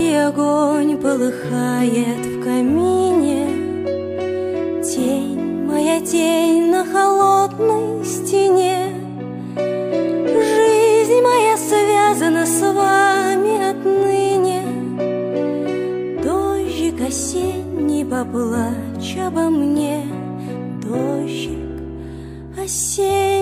огонь полыхает в камине, Тень, моя тень на холодной стене. Жизнь моя связана с вами отныне. Дождик осенний поплачь обо мне, Дождик осенний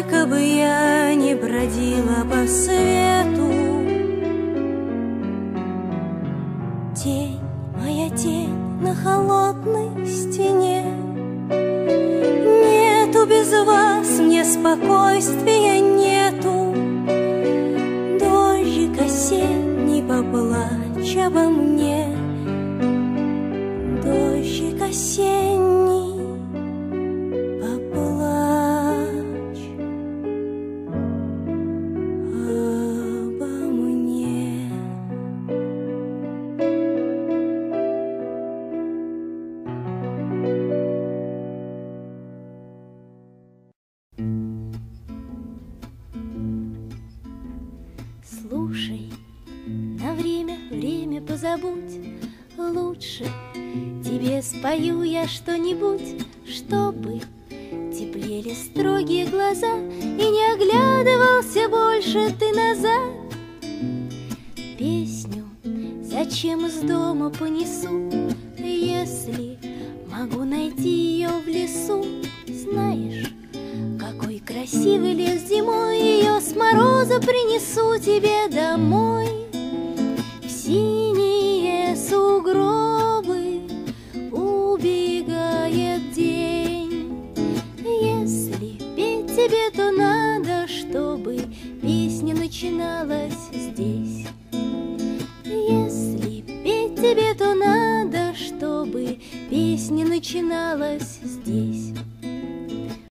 Сколько бы я ни бродила по свету, Тень, моя тень на холодной стене. Нету без вас мне спокойствия нету. Дождик осенний поплачь обо мне. Дождик осенний время позабудь. Лучше тебе спою я что-нибудь Чтобы теплели строгие глаза И не оглядывался больше ты назад. Песню зачем из дома понесу Если могу найти ее в лесу? Знаешь, какой красивый лес зимой Ее с мороза принесу тебе домой. В синие тебе, то надо, чтобы Песня начиналась здесь. Если петь тебе, то надо, чтобы Песня начиналась здесь